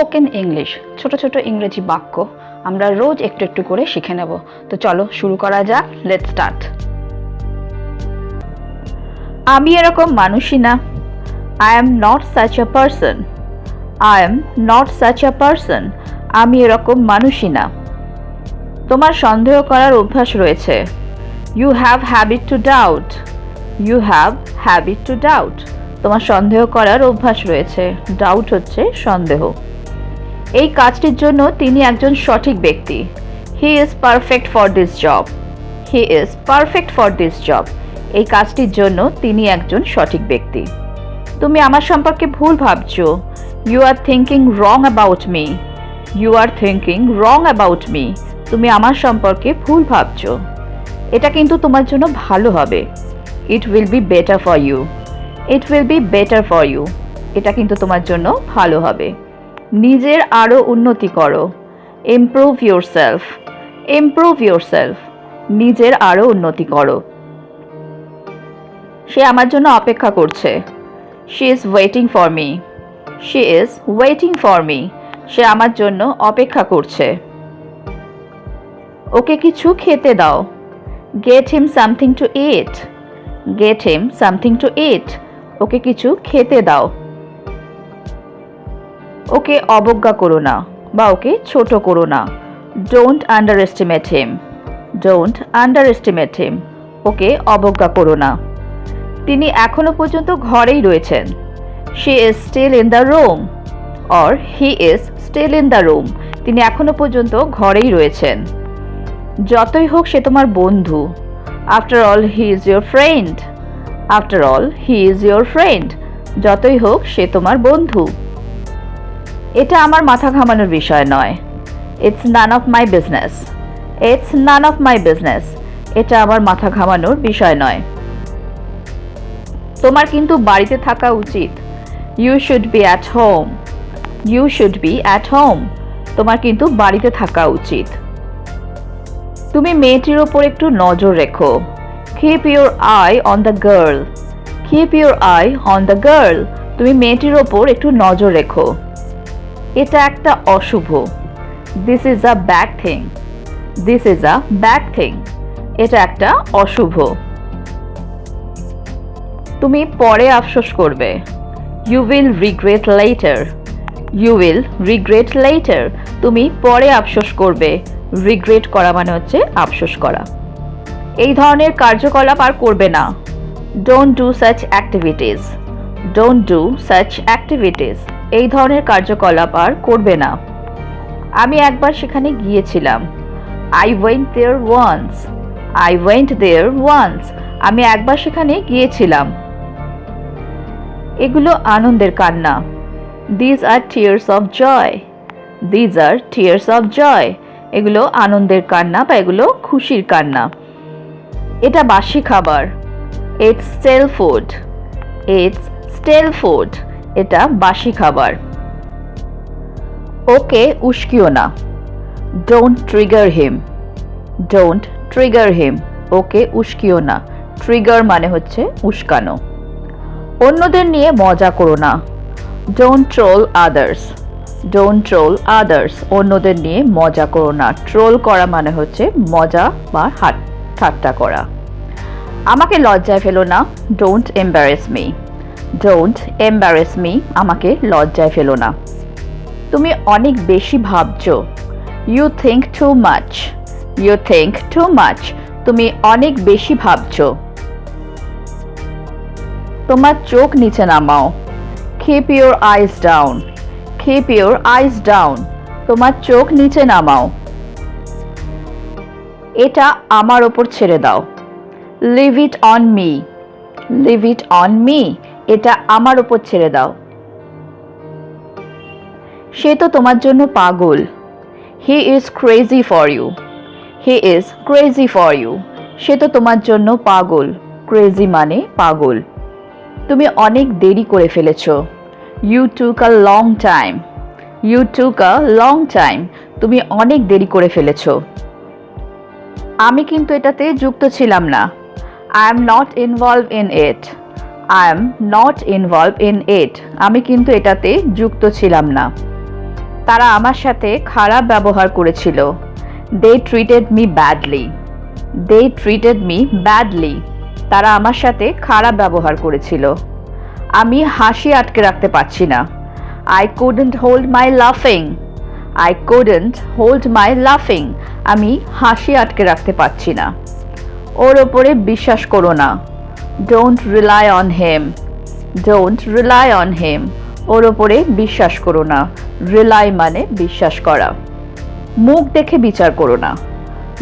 Spoken English ছোট ছোট ইংরেজি বাক্য, আমরা রোজ একটু একটু করে শিখে নেব। তো চলো শুরু করা যাক লেট স্টার্ট আমি এরকম মানুষই না। I am not such a person I am not such a person আমি এরকম মানুষই না। তোমার সন্দেহ করার অভ্যাস রয়েছে। You have habit to doubt you have habit to doubt তোমার সন্দেহ করার অভ্যাস রয়েছে। ডাউট হচ্ছে সন্দেহ। এই কাজটির জন্য তিনি একজন সঠিক ব্যক্তি। He is perfect for this job he is perfect for this job এই কাজটির জন্য তিনি একজন সঠিক ব্যক্তি। তুমি আমার সম্পর্কে ভুল ভাবছ। You are thinking wrong about me you are thinking wrong about me তুমি আমার সম্পর্কে ভুল ভাবছ। এটা কিন্তু তোমার জন্য ভালো হবে। It will be better for you it will be better for you এটা কিন্তু তোমার জন্য ভালো হবে। নিজের আরও উন্নতি করো। Improve yourself improve yourself নিজের আরও উন্নতি করো। সে আমার জন্য অপেক্ষা করছে। She is waiting for me she is waiting for me সে আমার জন্য অপেক্ষা করছে। ওকে কিছু খেতে দাও। Get him something to eat get him something to eat ওকে কিছু খেতে দাও। ওকে অবজ্ঞা করো না বা ওকে ছোট করো না। Don't underestimate him don't underestimate him ওকে অবজ্ঞা করো না। তিনি এখনও পর্যন্ত ঘরেই রয়েছেন। She is still in the room or he is still in the room তিনি এখনও পর্যন্ত ঘরেই রয়েছেন। যতই হোক সে তোমার বন্ধু। After all he is your friend after all he is your friend যতই হোক সে তোমার বন্ধু। এটা আমার মাথা ঘামানোর বিষয় নয়। It's none of my business it's none of my business এটা আমার মাথা ঘামানোর বিষয় নয়। তোমার কিন্তু বাড়িতে থাকা উচিত। You should be at home you should be at home তোমার কিন্তু বাড়িতে থাকা উচিত। তুমি মেয়েটির ওপর একটু নজর রেখো। Keep your eye on the girl keep your eye on the girl তুমি মেয়েটির ওপর একটু নজর রেখো। এটা একটা অশুভ। This is a bad thing this is a bad thing এটা একটা অশুভ। তুমি পরে আফসোস করবে। You will regret later you will regret later তুমি পরে আফসোস করবে। রিগ্রেট করা মানে হচ্ছে আফসোস করা। এই ধরনের কার্যকলাপ আর করবে না। Don't do such activities don't do such activities এই ধরনের কার্যকলাপ আর করবে না। আমি একবার সেখানে গিয়েছিলাম। I went there once I went there once আমি একবার সেখানে গিয়েছিলাম। এগুলো আনন্দের কান্না। These are tears of joy these are tears of joy এগুলো আনন্দের কান্না বা এগুলো খুশির কান্না। এটা বাসি খাবার। It's stale food it's stale food এটা বাসি খাবার। ওকে, উস্কিও না। Don't trigger him don't trigger him ওকে, উস্কিও না। ট্রিগার মানে হচ্ছে উস্কানো। অন্যদের নিয়ে মজা করো না। Don't troll others don't troll others অন্যদের নিয়ে মজা করো না। ট্রোল করা মানে হচ্ছে মজা বা হাট ঠাট্টা করা। আমাকে লজ্জায় ফেলো না। Don't embarrass me don't embarrass me আমাকে লজ্জায় ফেলো না। তুমি অনেক বেশি ভাবছ। You think too much you think too much তুমি অনেক বেশি ভাবছ। তোমার চোখ নিচে নামাও। Keep your eyes down keep your eyes down তোমার চোখ নিচে নামাও। এটা আমার ওপর ছেড়ে দাও। Leave it on me leave it on me এটা আমার ওপর ছেড়ে দাও। সে তো তোমার জন্য পাগল। He is crazy for you he is crazy for you সে তো তোমার জন্য পাগল। ক্রেজি মানে পাগল। তুমি অনেক দেরি করে ফেলেছ। You took a long time you took a long time তুমি অনেক দেরি করে ফেলেছ। আমি কিন্তু এটাতে যুক্ত ছিলাম না। I am not involve in it I am not involve in it আমি কিন্তু এটাতে যুক্ত ছিলাম না। তারা আমার সাথে খারাপ ব্যবহার করেছিল। They treated me badly they treated me badly তারা আমার সাথে খারাপ ব্যবহার করেছিল। আমি হাসি আটকে রাখতে পারছি না। আই কুডেন্ট হোল্ড মাই লাফিং আই কুডেন্ট হোল্ড মাই লাফিং আমি হাসি আটকে রাখতে পারছি না। ওর ওপরে বিশ্বাস করো না। Don't rely on him don't rely on him ওর ওপরে বিশ্বাস করো না। রিলাই মানে বিশ্বাস করা। মুখ দেখে বিচার করো না।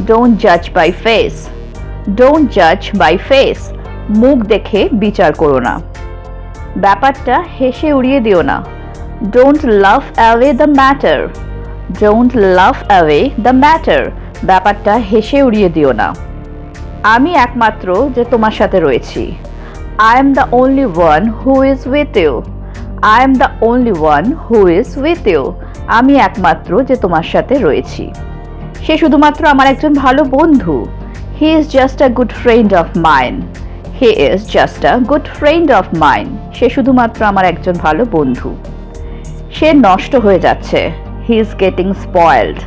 ডোন্ট জাজ বাই ফেস ডোন্ট জাজ বাই ফেস মুখ দেখে বিচার করো না। ব্যাপারটা হেসে উড়িয়ে দিও না। Don't laugh away the matter don't laugh away the matter ব্যাপারটা হেসে উড়িয়ে দিও না। আমি একমাত্র যে তোমার সাথে রয়েছি। I am the only one who is with you I am the only one who is with you আমি একমাত্র যে তোমার সাথে রয়েছি। সে শুধুমাত্র আমার একজন ভালো বন্ধু। He is just a good friend of mine he is just a good friend of mine সে শুধুমাত্র আমার একজন ভালো বন্ধু। সে নষ্ট হয়ে যাচ্ছে। He is getting spoiled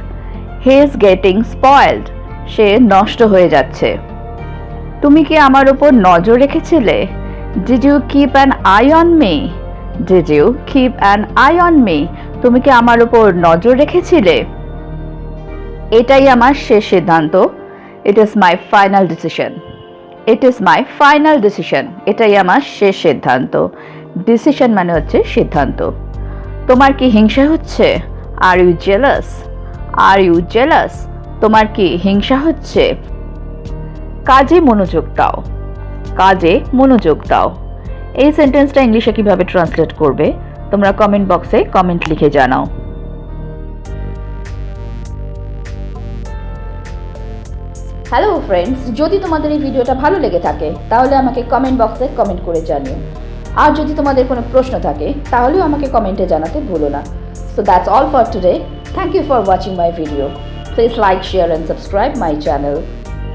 he is getting spoiled সে নষ্ট হয়ে যাচ্ছে। তুমি কি আমার ওপর নজর রেখেছিলে? Did you keep an eye on me did you keep an eye on me তুমি কি আমার ওপর নজর রেখেছিলে? এটাই আমার শেষ সিদ্ধান্ত। It is my final decision it is my final decision এটাই আমার শেষ সিদ্ধান্ত। ডিসিশন মানে হচ্ছে সিদ্ধান্ত। তোমার কি হিংসা হচ্ছে? Are you jealous are you jealous তোমার কি হিংসা হচ্ছে? কাজে মনোযোগ দাও। কাজে মনোযোগ দাও। এই সেন্টেন্সটা ইংলিশে কীভাবে ট্রান্সলেট করবে, তোমরা কমেন্ট বক্সে কমেন্ট লিখে জানাও। হ্যালো ফ্রেন্ডস যদি তোমাদের এই ভিডিওটা ভালো লেগে থাকে, তাহলে আমাকে কমেন্ট বক্সে কমেন্ট করে জানিও। আর যদি তোমাদের কোনো প্রশ্ন থাকে, তাহলেও আমাকে কমেন্টে জানাতে ভুলো না। So that's all for today thank you for watching my video please like share and subscribe my channel